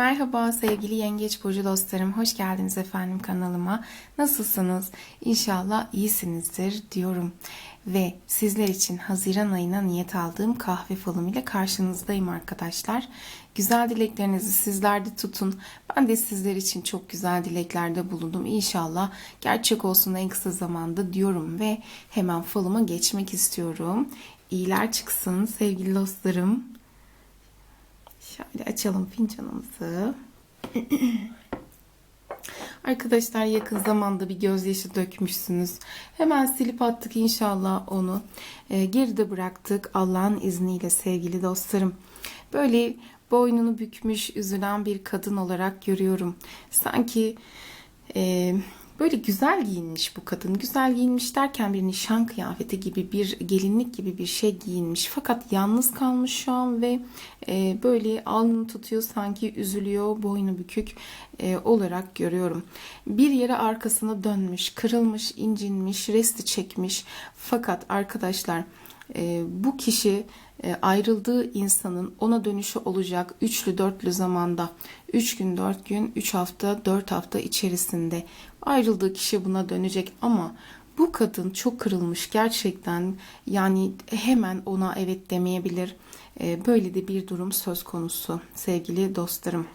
Merhaba sevgili Yengeç Burcu dostlarım. Hoş geldiniz efendim kanalıma. Nasılsınız? İnşallah iyisinizdir diyorum. Ve sizler için Haziran ayına niyet aldığım kahve falım ile karşınızdayım arkadaşlar. Güzel dileklerinizi sizler de tutun. Ben de sizler için çok güzel dileklerde bulundum. İnşallah gerçek olsun en kısa zamanda diyorum ve hemen falıma geçmek istiyorum. İyiler çıksın sevgili dostlarım. Şöyle açalım fincanımızı. Arkadaşlar yakın zamanda bir gözyaşı dökmüşsünüz. Hemen silip attık inşallah onu. Ee, geride bıraktık Allah'ın izniyle sevgili dostlarım. Böyle boynunu bükmüş, üzülen bir kadın olarak görüyorum. Sanki e, böyle güzel giyinmiş bu kadın. Güzel giyinmiş derken bir nişan kıyafeti gibi bir gelinlik gibi bir şey giyinmiş. Fakat yalnız kalmış şu an ve e, böyle alnını tutuyor sanki üzülüyor boynu bükük e, olarak görüyorum. Bir yere arkasına dönmüş, kırılmış, incinmiş, resti çekmiş. Fakat arkadaşlar e, bu kişi ayrıldığı insanın ona dönüşü olacak üçlü dörtlü zamanda. 3 gün 4 gün 3 hafta 4 hafta içerisinde. Ayrıldığı kişi buna dönecek ama bu kadın çok kırılmış gerçekten. Yani hemen ona evet demeyebilir. E, böyle de bir durum söz konusu sevgili dostlarım.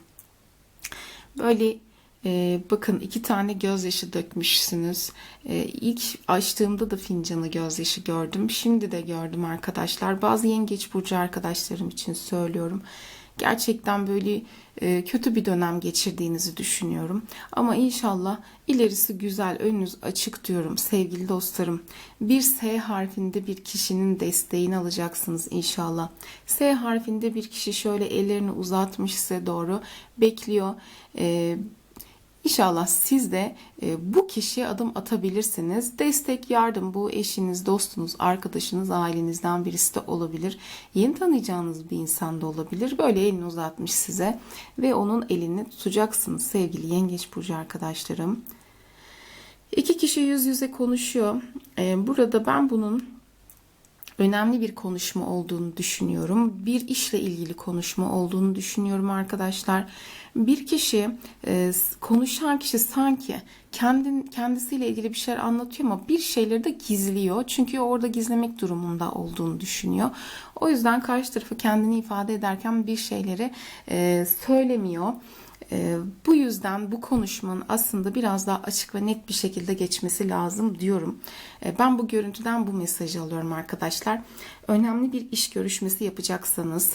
Böyle ee, bakın iki tane gözyaşı dökmüşsünüz. Ee, ilk açtığımda da fincanı gözyaşı gördüm. Şimdi de gördüm arkadaşlar. Bazı yengeç burcu arkadaşlarım için söylüyorum. Gerçekten böyle e, kötü bir dönem geçirdiğinizi düşünüyorum. Ama inşallah ilerisi güzel, önünüz açık diyorum sevgili dostlarım. Bir S harfinde bir kişinin desteğini alacaksınız inşallah. S harfinde bir kişi şöyle ellerini uzatmış size doğru bekliyor. Ee, İnşallah siz de e, bu kişiye adım atabilirsiniz. Destek, yardım bu eşiniz, dostunuz, arkadaşınız, ailenizden birisi de olabilir. Yeni tanıyacağınız bir insan da olabilir. Böyle elini uzatmış size ve onun elini tutacaksınız sevgili yengeç burcu arkadaşlarım. İki kişi yüz yüze konuşuyor. E, burada ben bunun önemli bir konuşma olduğunu düşünüyorum. Bir işle ilgili konuşma olduğunu düşünüyorum arkadaşlar. Bir kişi e, konuşan kişi sanki kendin kendisiyle ilgili bir şeyler anlatıyor ama bir şeyleri de gizliyor. Çünkü orada gizlemek durumunda olduğunu düşünüyor. O yüzden karşı tarafı kendini ifade ederken bir şeyleri e, söylemiyor. E, bu yüzden bu konuşmanın aslında biraz daha açık ve net bir şekilde geçmesi lazım diyorum. E, ben bu görüntüden bu mesajı alıyorum arkadaşlar. Önemli bir iş görüşmesi yapacaksanız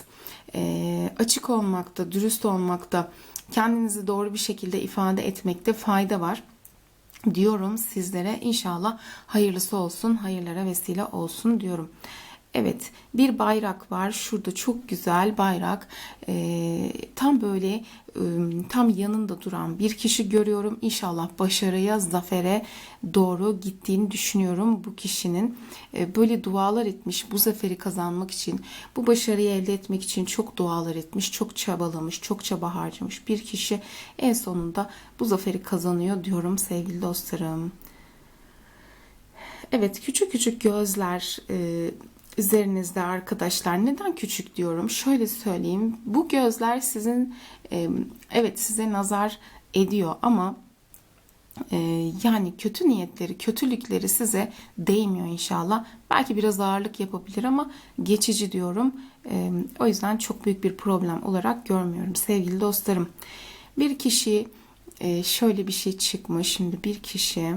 e, açık olmakta, dürüst olmakta, kendinizi doğru bir şekilde ifade etmekte fayda var diyorum sizlere. İnşallah hayırlısı olsun, hayırlara vesile olsun diyorum. Evet bir bayrak var. Şurada çok güzel bayrak. Ee, tam böyle e, tam yanında duran bir kişi görüyorum. İnşallah başarıya zafere doğru gittiğini düşünüyorum bu kişinin. Ee, böyle dualar etmiş bu zaferi kazanmak için bu başarıyı elde etmek için çok dualar etmiş çok çabalamış çok çaba harcamış bir kişi en sonunda bu zaferi kazanıyor diyorum sevgili dostlarım. Evet küçük küçük gözler e, üzerinizde arkadaşlar. Neden küçük diyorum? Şöyle söyleyeyim. Bu gözler sizin evet size nazar ediyor ama e, yani kötü niyetleri, kötülükleri size değmiyor inşallah. Belki biraz ağırlık yapabilir ama geçici diyorum. O yüzden çok büyük bir problem olarak görmüyorum sevgili dostlarım. Bir kişi e, şöyle bir şey çıkmış. Şimdi bir kişi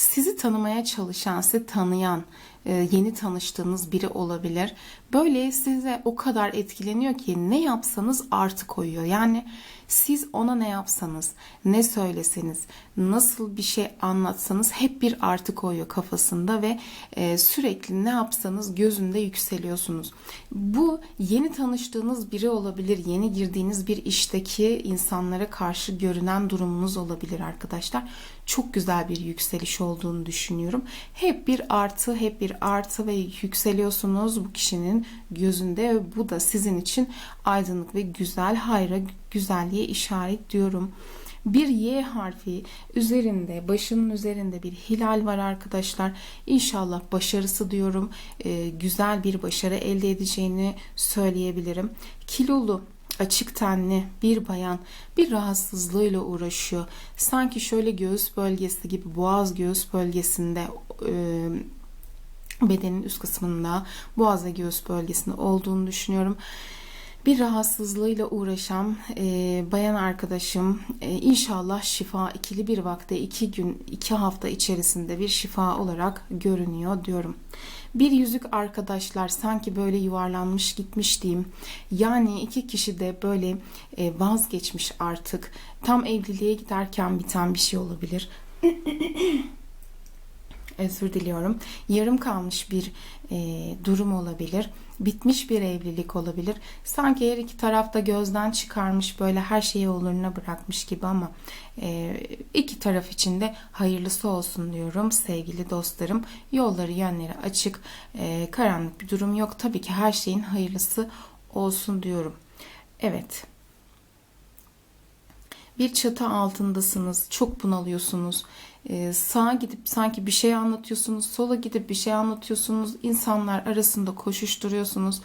sizi tanımaya çalışan, sizi tanıyan, yeni tanıştığınız biri olabilir. Böyle size o kadar etkileniyor ki ne yapsanız artı koyuyor. Yani siz ona ne yapsanız, ne söyleseniz, nasıl bir şey anlatsanız hep bir artı koyuyor kafasında ve e, sürekli ne yapsanız gözünde yükseliyorsunuz. Bu yeni tanıştığınız biri olabilir, yeni girdiğiniz bir işteki insanlara karşı görünen durumunuz olabilir arkadaşlar. Çok güzel bir yükseliş olduğunu düşünüyorum. Hep bir artı, hep bir artı ve yükseliyorsunuz bu kişinin gözünde. Bu da sizin için aydınlık ve güzel, hayra, güzelliğe işaret diyorum. Bir Y harfi üzerinde, başının üzerinde bir hilal var arkadaşlar. İnşallah başarısı diyorum. Ee, güzel bir başarı elde edeceğini söyleyebilirim. Kilolu açık tenli bir bayan bir rahatsızlığıyla uğraşıyor. Sanki şöyle göğüs bölgesi gibi boğaz göğüs bölgesinde e, bedenin üst kısmında boğaz ve göğüs bölgesinde olduğunu düşünüyorum. Bir rahatsızlığıyla uğraşan e, bayan arkadaşım e, inşallah şifa ikili bir vakte iki gün iki hafta içerisinde bir şifa olarak görünüyor diyorum. Bir yüzük arkadaşlar sanki böyle yuvarlanmış gitmiş diyeyim. Yani iki kişi de böyle e, vazgeçmiş artık. Tam evliliğe giderken biten bir şey olabilir. özür diliyorum. Yarım kalmış bir e, durum olabilir. Bitmiş bir evlilik olabilir. Sanki her iki tarafta gözden çıkarmış böyle her şeyi oluruna bırakmış gibi ama e, iki taraf için de hayırlısı olsun diyorum sevgili dostlarım. Yolları yönleri açık. E, karanlık bir durum yok. Tabii ki her şeyin hayırlısı olsun diyorum. Evet bir çatı altındasınız, çok bunalıyorsunuz. Ee, sağa gidip sanki bir şey anlatıyorsunuz, sola gidip bir şey anlatıyorsunuz. İnsanlar arasında koşuşturuyorsunuz.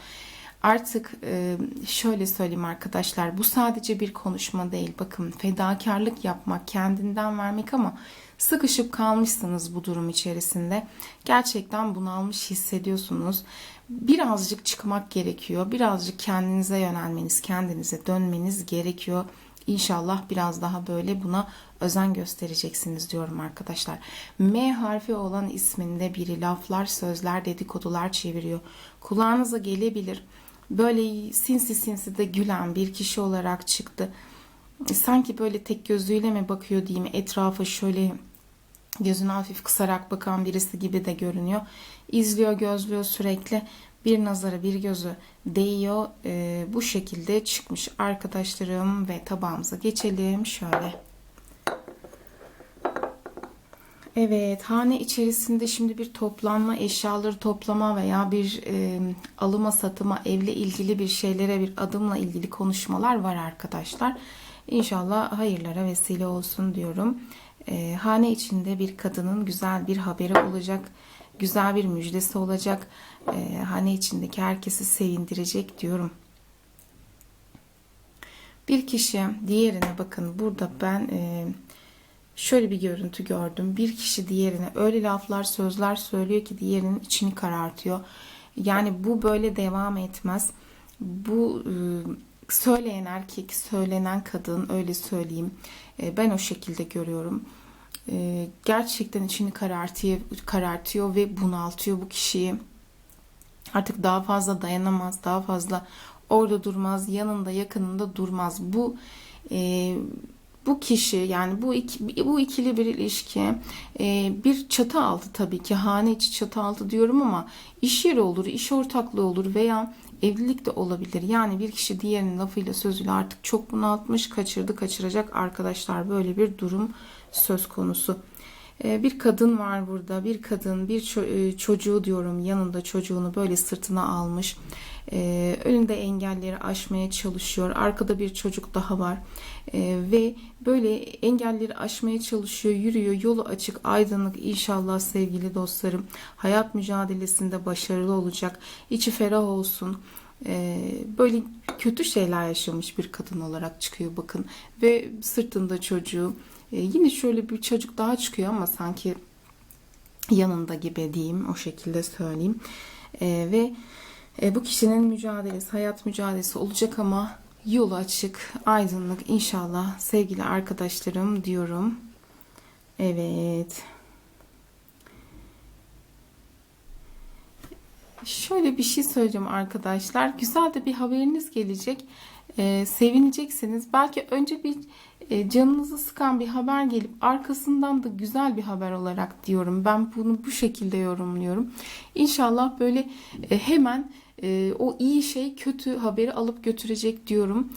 Artık e, şöyle söyleyeyim arkadaşlar, bu sadece bir konuşma değil. Bakın fedakarlık yapmak, kendinden vermek ama sıkışıp kalmışsınız bu durum içerisinde. Gerçekten bunalmış hissediyorsunuz. Birazcık çıkmak gerekiyor. Birazcık kendinize yönelmeniz, kendinize dönmeniz gerekiyor. İnşallah biraz daha böyle buna özen göstereceksiniz diyorum arkadaşlar. M harfi olan isminde biri laflar, sözler, dedikodular çeviriyor. Kulağınıza gelebilir. Böyle sinsi sinsi de gülen bir kişi olarak çıktı. Sanki böyle tek gözüyle mi bakıyor diyeyim etrafa şöyle gözünü hafif kısarak bakan birisi gibi de görünüyor. İzliyor, gözlüyor sürekli bir nazara bir gözü değiyor. E, bu şekilde çıkmış arkadaşlarım ve tabağımıza geçelim. Şöyle. Evet, hane içerisinde şimdi bir toplanma, eşyaları toplama veya bir e, alıma satıma, evle ilgili bir şeylere bir adımla ilgili konuşmalar var arkadaşlar. İnşallah hayırlara vesile olsun diyorum. E, hane içinde bir kadının güzel bir haberi olacak güzel bir müjdesi olacak. E, hane içindeki herkesi sevindirecek diyorum. Bir kişi diğerine bakın burada ben e, şöyle bir görüntü gördüm. Bir kişi diğerine öyle laflar sözler söylüyor ki diğerinin içini karartıyor. Yani bu böyle devam etmez. Bu e, söyleyen erkek, söylenen kadın öyle söyleyeyim. E, ben o şekilde görüyorum e, gerçekten içini karartıyor, karartıyor ve bunaltıyor bu kişiyi. Artık daha fazla dayanamaz, daha fazla orada durmaz, yanında, yakınında durmaz. Bu e, bu kişi yani bu iki, bu ikili bir ilişki e, bir çatı altı tabii ki hane içi çatı altı diyorum ama iş yeri olur, iş ortaklığı olur veya evlilik de olabilir. Yani bir kişi diğerinin lafıyla sözüyle artık çok bunaltmış, kaçırdı, kaçıracak arkadaşlar böyle bir durum söz konusu. Ee, bir kadın var burada. Bir kadın, bir e, çocuğu diyorum yanında çocuğunu böyle sırtına almış. Ee, önünde engelleri aşmaya çalışıyor. Arkada bir çocuk daha var. Ee, ve böyle engelleri aşmaya çalışıyor, yürüyor. Yolu açık, aydınlık inşallah sevgili dostlarım. Hayat mücadelesinde başarılı olacak. İçi ferah olsun böyle kötü şeyler yaşamış bir kadın olarak çıkıyor bakın ve sırtında çocuğu e, yine şöyle bir çocuk daha çıkıyor ama sanki yanında gibi diyeyim o şekilde söyleyeyim. E, ve e, bu kişinin mücadelesi, hayat mücadelesi olacak ama yolu açık, aydınlık inşallah sevgili arkadaşlarım diyorum. Evet. Şöyle bir şey söyleyeceğim arkadaşlar. Güzel de bir haberiniz gelecek. Ee, sevineceksiniz. Belki önce bir canınızı sıkan bir haber gelip arkasından da güzel bir haber olarak diyorum. Ben bunu bu şekilde yorumluyorum. İnşallah böyle e, hemen e, o iyi şey kötü haberi alıp götürecek diyorum.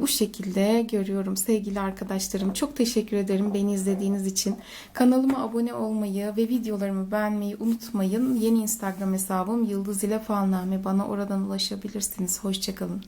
Bu şekilde görüyorum sevgili arkadaşlarım. Çok teşekkür ederim beni izlediğiniz için. Kanalıma abone olmayı ve videolarımı beğenmeyi unutmayın. Yeni Instagram hesabım Yıldız ile Falname. Bana oradan ulaşabilirsiniz. Hoşçakalın.